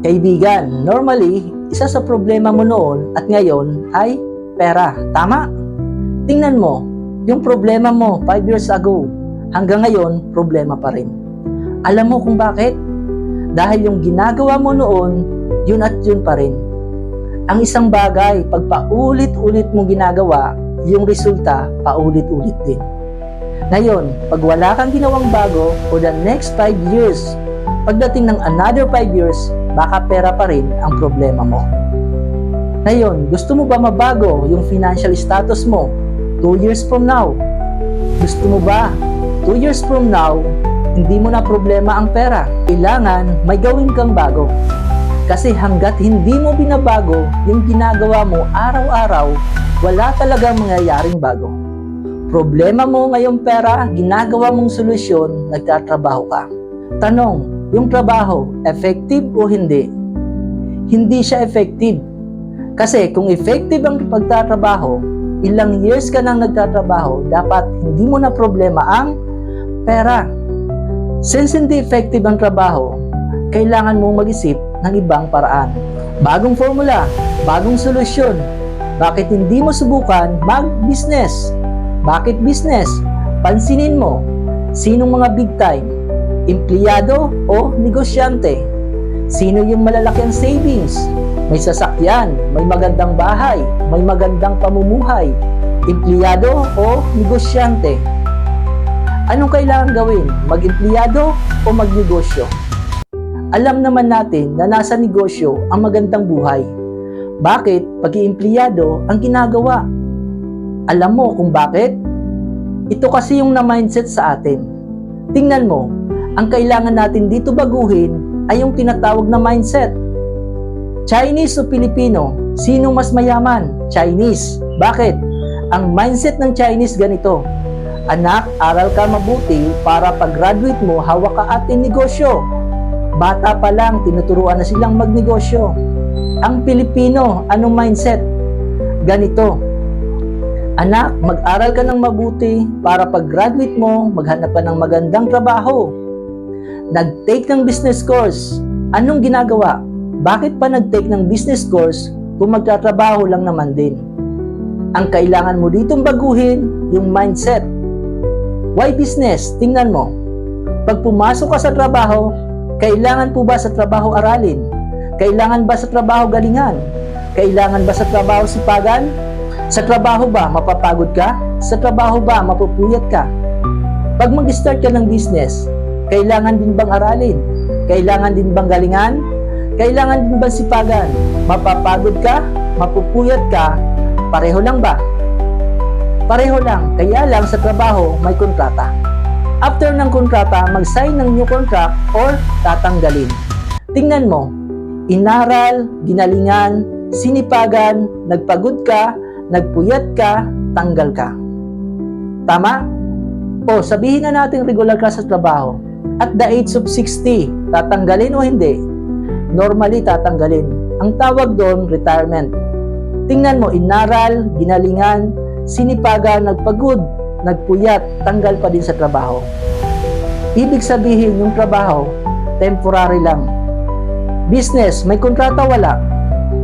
Kaibigan, normally, isa sa problema mo noon at ngayon ay pera. Tama? Tingnan mo, yung problema mo 5 years ago, hanggang ngayon, problema pa rin. Alam mo kung bakit? Dahil yung ginagawa mo noon, yun at yun pa rin. Ang isang bagay, pag paulit-ulit mong ginagawa, yung resulta, paulit-ulit din. Ngayon, pag wala kang ginawang bago for the next 5 years, pagdating ng another 5 years, baka pera pa rin ang problema mo. Ngayon, gusto mo ba mabago yung financial status mo 2 years from now? Gusto mo ba 2 years from now, hindi mo na problema ang pera? Kailangan may gawin kang bago. Kasi hanggat hindi mo binabago yung ginagawa mo araw-araw, wala talagang mangyayaring bago. Problema mo ngayong pera, ginagawa mong solusyon, nagtatrabaho ka. Tanong, yung trabaho, effective o hindi? Hindi siya effective. Kasi kung effective ang pagtatrabaho, ilang years ka nang nagtatrabaho, dapat hindi mo na problema ang pera. Since hindi effective ang trabaho, kailangan mong mag-isip ng ibang paraan. Bagong formula, bagong solusyon. Bakit hindi mo subukan mag-business? Bakit business? Pansinin mo, sinong mga big time? Empleyado o negosyante? Sino yung malalaki ang savings? May sasakyan, may magandang bahay, may magandang pamumuhay. Empleyado o negosyante? Anong kailangan gawin? Mag-empleyado o magnegosyo? Alam naman natin na nasa negosyo ang magandang buhay. Bakit pag empleyado ang ginagawa? Alam mo kung bakit? Ito kasi yung na-mindset sa atin. Tingnan mo, ang kailangan natin dito baguhin ay yung tinatawag na mindset. Chinese o Filipino, sino mas mayaman? Chinese. Bakit? Ang mindset ng Chinese ganito. Anak, aral ka mabuti para pag-graduate mo, hawak ka ating negosyo. Bata pa lang, tinuturuan na silang magnegosyo. Ang Pilipino, anong mindset? Ganito, Anak, mag-aral ka ng mabuti para pag-graduate mo, maghanap ka ng magandang trabaho. Nag-take ng business course. Anong ginagawa? Bakit pa nag-take ng business course kung magtatrabaho lang naman din? Ang kailangan mo ditong baguhin, yung mindset. Why business? Tingnan mo. Pag pumasok ka sa trabaho, kailangan po ba sa trabaho aralin? Kailangan ba sa trabaho galingan? Kailangan ba sa trabaho sipagan? Sa trabaho ba mapapagod ka? Sa trabaho ba mapupuyat ka? Pag mag-start ka ng business, kailangan din bang aralin? Kailangan din bang galingan? Kailangan din bang sipagan? Mapapagod ka? Mapupuyat ka? Pareho lang ba? Pareho lang, kaya lang sa trabaho may kontrata. After ng kontrata, mag-sign ng new contract or tatanggalin. Tingnan mo, inaral, ginalingan, sinipagan, nagpagod ka, nagpuyat ka, tanggal ka. Tama? O sabihin na natin regular ka sa trabaho. At the age of 60, tatanggalin o hindi? Normally tatanggalin. Ang tawag doon, retirement. Tingnan mo, inaral, ginalingan, sinipagan, nagpagod, nagpuyat, tanggal pa din sa trabaho. Ibig sabihin, yung trabaho, temporary lang. Business, may kontrata wala.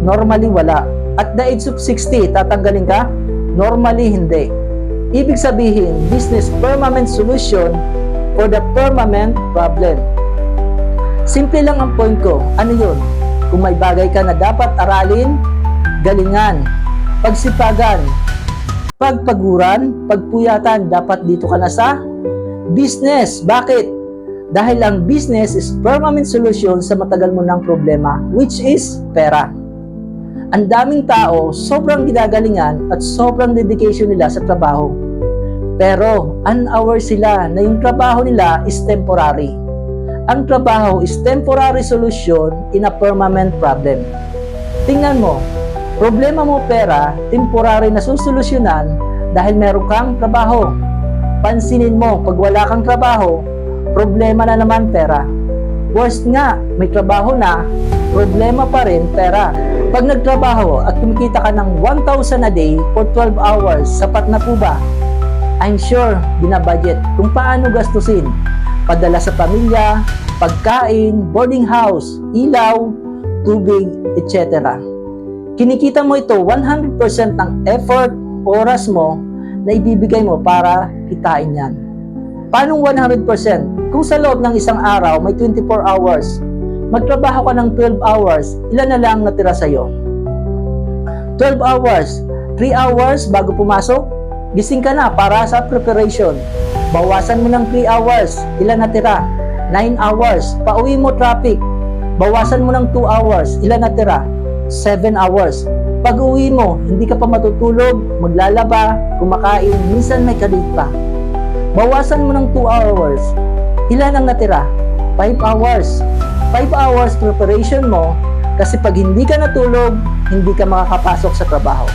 Normally wala. At the age of 60, tatanggalin ka? Normally hindi. Ibig sabihin, business permanent solution for the permanent problem. Simple lang ang point ko. Ano yun? Kung may bagay ka na dapat aralin, galingan, pagsipagan, pagpaguran, pagpuyatan, dapat dito ka na sa business. Bakit? Dahil ang business is permanent solution sa matagal mo ng problema, which is pera ang daming tao, sobrang ginagalingan at sobrang dedication nila sa trabaho. Pero, unaware sila na yung trabaho nila is temporary. Ang trabaho is temporary solution in a permanent problem. Tingnan mo, problema mo pera, temporary na susolusyonan dahil meron kang trabaho. Pansinin mo, pag wala kang trabaho, problema na naman pera. Worst nga, may trabaho na, problema pa rin pera. Pag nagtrabaho at kumikita ka ng 1,000 a day for 12 hours, sapat na po ba? I'm sure binabudget kung paano gastusin. Padala sa pamilya, pagkain, boarding house, ilaw, tubig, etc. Kinikita mo ito 100% ng effort, oras mo na ibibigay mo para kitain yan. Paano 100%? Kung sa loob ng isang araw may 24 hours, magtrabaho ka ng 12 hours, ilan na lang natira sa'yo? 12 hours, 3 hours bago pumasok, gising ka na para sa preparation. Bawasan mo ng 3 hours, ilan natira? 9 hours, pauwi mo traffic. Bawasan mo ng 2 hours, ilan natira? 7 hours. Pag uwi mo, hindi ka pa matutulog, maglalaba, kumakain, minsan may kalit pa. Bawasan mo ng 2 hours, ilan ang natira? 5 hours. 5 hours preparation mo kasi pag hindi ka natulog, hindi ka makakapasok sa trabaho.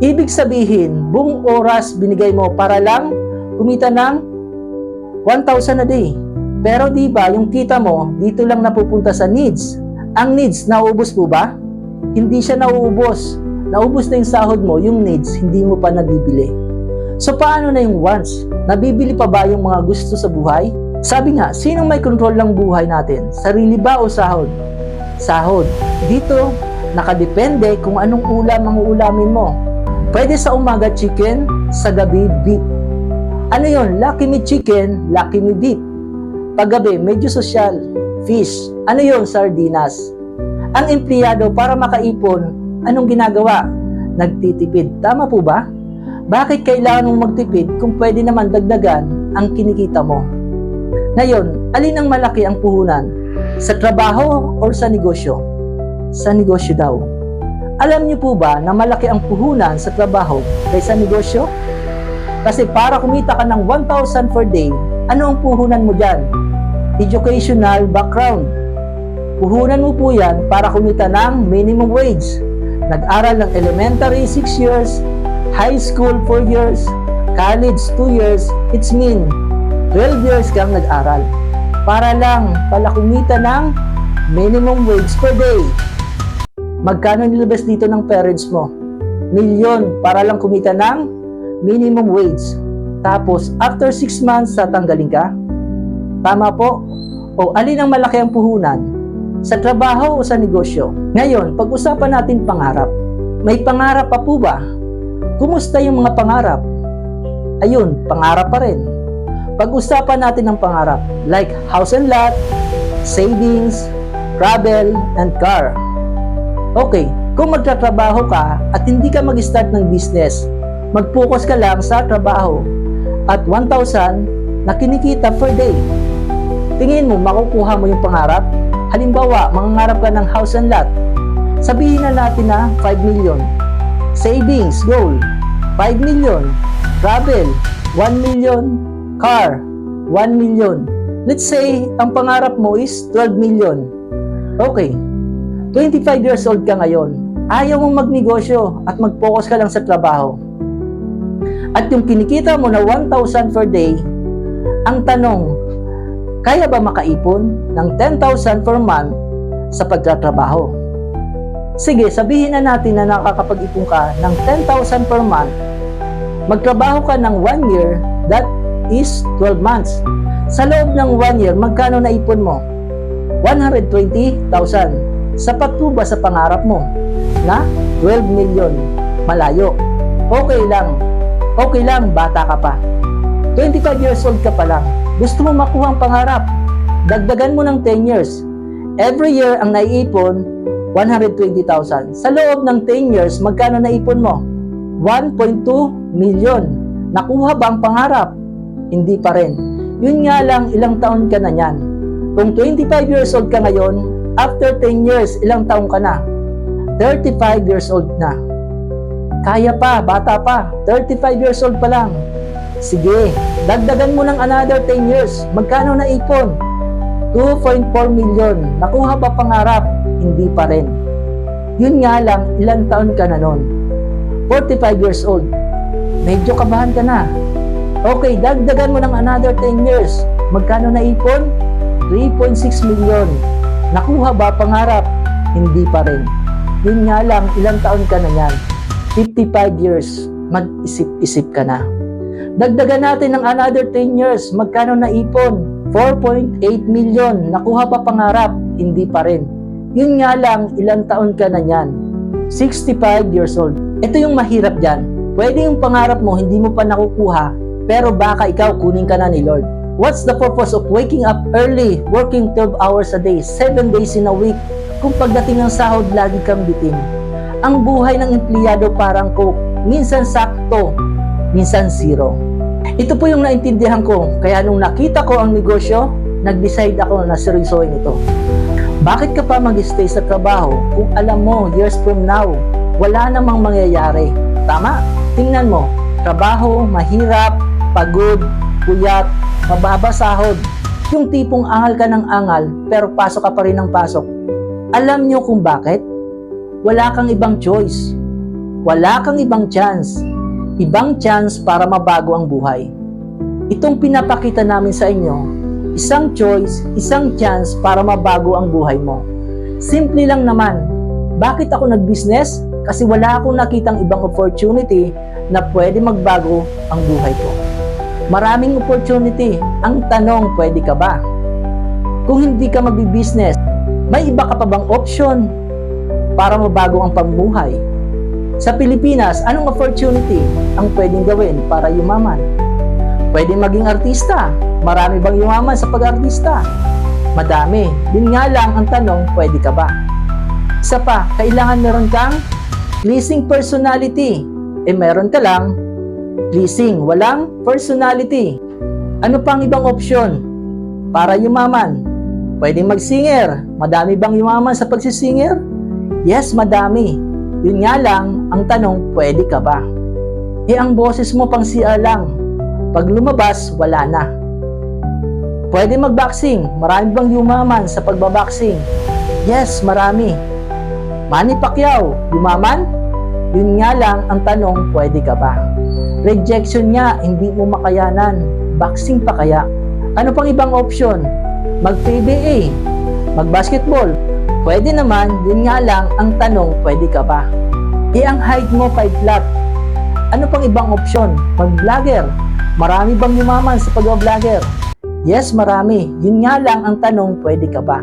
Ibig sabihin, buong oras binigay mo para lang kumita ng 1,000 a day. Pero di ba yung kita mo, dito lang napupunta sa needs. Ang needs, nauubos po ba? Hindi siya nauubos. Naubos na yung sahod mo, yung needs, hindi mo pa nabibili. So paano na yung wants? Nabibili pa ba yung mga gusto sa buhay? Sabi nga, sinong may control ng buhay natin? Sarili ba o sahod? Sahod. Dito, nakadepende kung anong ulam ang uulamin mo. Pwede sa umaga chicken, sa gabi beef. Ano yon? Lucky me chicken, lucky me beef. Paggabi, medyo sosyal, fish. Ano yon? Sardinas. Ang empleyado para makaipon, anong ginagawa? Nagtitipid. Tama po ba? Bakit kailangan mong magtipid kung pwede naman dagdagan ang kinikita mo? Ngayon, alin ang malaki ang puhunan? Sa trabaho o sa negosyo? Sa negosyo daw. Alam niyo po ba na malaki ang puhunan sa trabaho kaysa negosyo? Kasi para kumita ka ng 1,000 per day, ano ang puhunan mo dyan? Educational background. Puhunan mo po yan para kumita ng minimum wage. Nag-aral ng elementary 6 years, high school 4 years, college 2 years, it's mean 12 years kang nag-aral. Para lang pala kumita ng minimum wage per day. Magkano nilabas dito ng parents mo? Milyon para lang kumita ng minimum wage. Tapos, after 6 months, tatanggalin ka? Tama po? O alin ang malaki ang puhunan? Sa trabaho o sa negosyo? Ngayon, pag-usapan natin pangarap. May pangarap pa po ba? Kumusta yung mga pangarap? Ayun, pangarap pa rin. Pag-usapan natin ang pangarap, like house and lot, savings, travel, and car. Okay, kung magtatrabaho ka at hindi ka mag-start ng business, mag-focus ka lang sa trabaho at 1,000 na kinikita per day. Tingin mo, makukuha mo yung pangarap? Halimbawa, mangangarap ka ng house and lot. Sabihin na natin na 5 million. Savings, goal, 5 million. Travel, 1 million. Car, 1 million. Let's say, ang pangarap mo is 12 million. Okay, 25 years old ka ngayon. Ayaw mong magnegosyo at mag-focus ka lang sa trabaho. At yung kinikita mo na 1,000 per day, ang tanong, kaya ba makaipon ng 10,000 per month sa pagtatrabaho? Sige, sabihin na natin na nakakapag-ipon ka ng 10,000 per month. Magtrabaho ka ng 1 year, that is 12 months. Sa loob ng 1 year, magkano naipon mo? 120,000. Sapat po ba sa pangarap mo na 12 million? Malayo. Okay lang. Okay lang, bata ka pa. 25 years old ka pa lang. Gusto mo makuha ang pangarap. Dagdagan mo ng 10 years. Every year ang naiipon, 120,000. Sa loob ng 10 years, magkano naipon mo? 1.2 million. Nakuha ba ang pangarap? Hindi pa rin. Yun nga lang, ilang taon ka na yan. Kung 25 years old ka ngayon, after 10 years, ilang taon ka na? 35 years old na. Kaya pa, bata pa. 35 years old pa lang. Sige, dagdagan mo ng another 10 years. Magkano na ipon? 2.4 million. Nakuha ba pangarap? Hindi pa rin. Yun nga lang, ilang taon ka na nun? 45 years old. Medyo kabahan ka na. Okay, dagdagan mo ng another 10 years. Magkano na ipon? 3.6 million. Nakuha ba pangarap? Hindi pa rin. Yun nga lang, ilang taon ka na yan? 55 years. Mag-isip-isip ka na. Dagdagan natin ng another 10 years. Magkano na ipon? 4.8 million. Nakuha pa pangarap? Hindi pa rin. Yun nga lang, ilang taon ka na niyan. 65 years old. Ito yung mahirap dyan. Pwede yung pangarap mo, hindi mo pa nakukuha, pero baka ikaw kunin ka na ni Lord. What's the purpose of waking up early, working 12 hours a day, 7 days in a week, kung pagdating ng sahod lagi kang bitin? Ang buhay ng empleyado parang coke, minsan sakto, minsan zero. Ito po yung naintindihan ko, kaya nung nakita ko ang negosyo, nag-decide ako na seryosohin ito. Bakit ka pa mag-stay sa trabaho kung alam mo years from now, wala namang mangyayari? Tama? Tingnan mo, trabaho, mahirap, pagod, puyat, mababa sahod. Yung tipong angal ka ng angal pero pasok ka pa rin ng pasok. Alam nyo kung bakit? Wala kang ibang choice. Wala kang ibang chance. Ibang chance para mabago ang buhay. Itong pinapakita namin sa inyo Isang choice, isang chance para mabago ang buhay mo. Simple lang naman. Bakit ako nag-business? Kasi wala akong nakitang ibang opportunity na pwede magbago ang buhay ko. Maraming opportunity. Ang tanong, pwede ka ba? Kung hindi ka magbi-business, may iba ka pa bang option para mabago ang pamumuhay? Sa Pilipinas, anong opportunity ang pwedeng gawin para yumaman? Pwede maging artista. Marami bang yumaman sa pag-artista? Madami. Yun nga lang ang tanong, pwede ka ba? Isa pa, kailangan meron kang pleasing personality. Eh meron ka lang, pleasing, walang personality. Ano pang ibang opsyon? Para yumaman. Pwede mag-singer. Madami bang yumaman sa pagsisinger? Yes, madami. Yun nga lang, ang tanong, pwede ka ba? Eh ang boses mo pang siya lang, pag lumabas, wala na. Pwede mag-boxing. Marami bang yumaman sa pagbaboxing? Yes, marami. Manny Pacquiao, yumaman? Yun nga lang ang tanong, pwede ka ba? Rejection niya, hindi mo makayanan. Boxing pa kaya? Ano pang ibang option? Mag-PBA, mag-basketball. Pwede naman, yun nga lang ang tanong, pwede ka ba? Eh ang height mo 5 flat. Ano pang ibang option? Mag-vlogger, Marami bang yumaman sa pag-vlogger? Yes, marami. Yun nga lang ang tanong, pwede ka ba?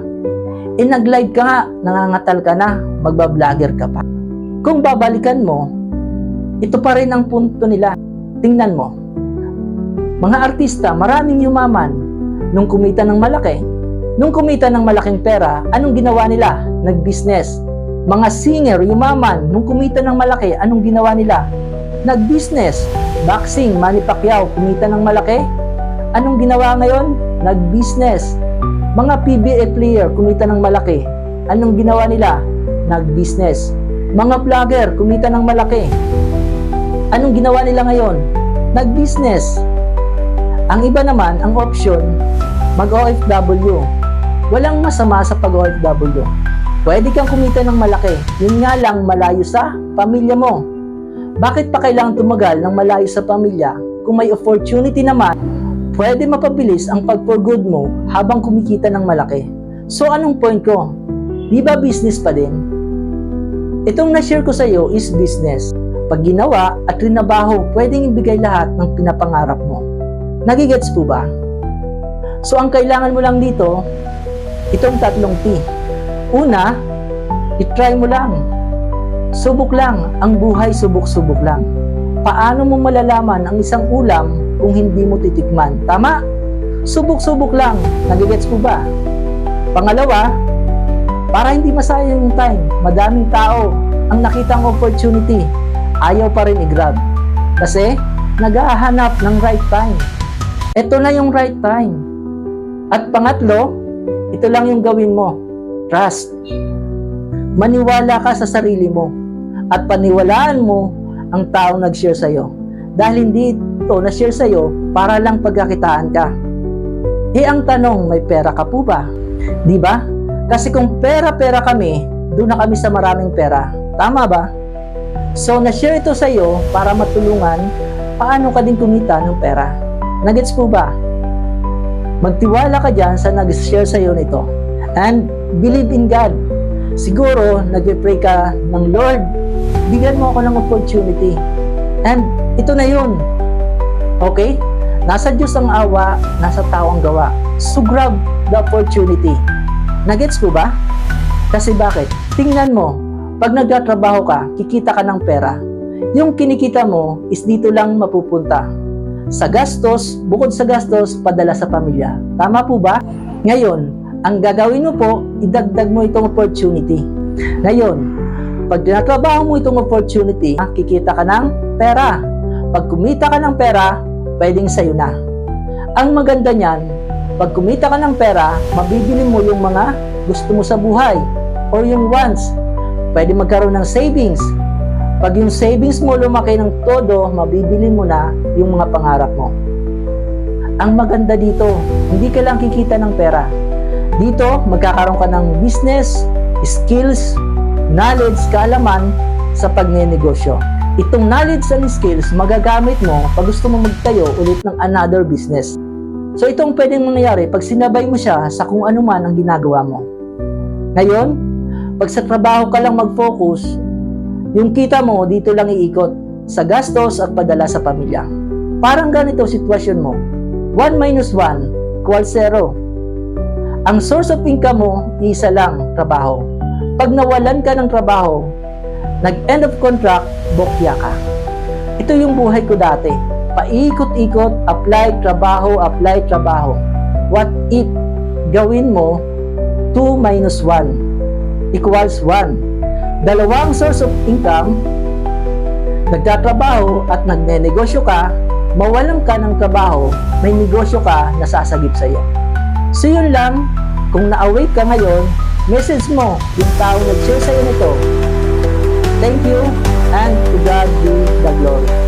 E nag-live ka nga, nangangatal ka na, magba-vlogger ka pa. Kung babalikan mo, ito pa rin ang punto nila. Tingnan mo. Mga artista, maraming yumaman nung kumita ng malaki. Nung kumita ng malaking pera, anong ginawa nila? Nag-business. Mga singer, yumaman, nung kumita ng malaki, anong ginawa nila? Nag-business. Boxing, Manny Pacquiao, kumita ng malaki. Anong ginawa ngayon? Nag-business. Mga PBA player, kumita ng malaki. Anong ginawa nila? Nag-business. Mga vlogger, kumita ng malaki. Anong ginawa nila ngayon? Nag-business. Ang iba naman, ang option, mag-OFW. Walang masama sa pag-OFW. Pwede kang kumita ng malaki. Yun nga lang malayo sa pamilya mo. Bakit pa kailangan tumagal ng malayo sa pamilya kung may opportunity naman, pwede mapabilis ang pag-for good mo habang kumikita ng malaki? So anong point ko? Di ba business pa din? Itong na-share ko sa iyo is business. Pag ginawa at rinabaho, pwedeng ibigay lahat ng pinapangarap mo. Nagigets po ba? So ang kailangan mo lang dito, itong tatlong T. Una, itry mo lang Subok lang, ang buhay subok-subok lang. Paano mo malalaman ang isang ulam kung hindi mo titikman? Tama? Subok-subok lang. Nagigets po ba? Pangalawa, para hindi masayang yung time, madaming tao ang nakitang opportunity, ayaw pa rin i-grab. Kasi, naghahanap ng right time. Ito na yung right time. At pangatlo, ito lang yung gawin mo. Trust maniwala ka sa sarili mo at paniwalaan mo ang taong nag-share sa iyo. Dahil hindi ito na-share sa iyo para lang pagkakitaan ka. Eh ang tanong, may pera ka po ba? Di ba? Kasi kung pera-pera kami, doon na kami sa maraming pera. Tama ba? So, na-share ito sa iyo para matulungan paano ka din kumita ng pera. Nagets po ba? Magtiwala ka dyan sa nag-share sa iyo nito. And believe in God siguro nagpe-pray ka ng Lord, bigyan mo ako ng opportunity. And ito na yun. Okay? Nasa Diyos ang awa, nasa tao ang gawa. So grab the opportunity. Nagets ko ba? Kasi bakit? Tingnan mo, pag nagtatrabaho ka, kikita ka ng pera. Yung kinikita mo is dito lang mapupunta. Sa gastos, bukod sa gastos, padala sa pamilya. Tama po ba? Ngayon, ang gagawin mo po, idagdag mo itong opportunity. Ngayon, pag tinatrabaho mo itong opportunity, kikita ka ng pera. Pag kumita ka ng pera, pwedeng sa'yo na. Ang maganda niyan, pag kumita ka ng pera, mabibili mo yung mga gusto mo sa buhay or yung wants. Pwede magkaroon ng savings. Pag yung savings mo lumaki ng todo, mabibili mo na yung mga pangarap mo. Ang maganda dito, hindi ka lang kikita ng pera. Dito, magkakaroon ka ng business, skills, knowledge, kaalaman sa pagnenegosyo. Itong knowledge and skills, magagamit mo pag gusto mo magtayo ulit ng another business. So itong pwedeng mangyayari pag sinabay mo siya sa kung ano man ang ginagawa mo. Ngayon, pag sa trabaho ka lang mag-focus, yung kita mo dito lang iikot sa gastos at padala sa pamilya. Parang ganito sitwasyon mo. 1 minus 1 equals 0. Ang source of income mo, isa lang, trabaho. Pag nawalan ka ng trabaho, nag-end of contract, bokya ka. Ito yung buhay ko dati. Paikot-ikot, apply, trabaho, apply, trabaho. What if gawin mo 2 minus 1 equals 1. Dalawang source of income, nagtatrabaho at nagnenegosyo ka, mawalan ka ng trabaho, may negosyo ka na sasagip sa iyo. So yun lang, kung na-awake ka ngayon, message mo yung tao nag-share sa iyo nito. Thank you and to God be the glory.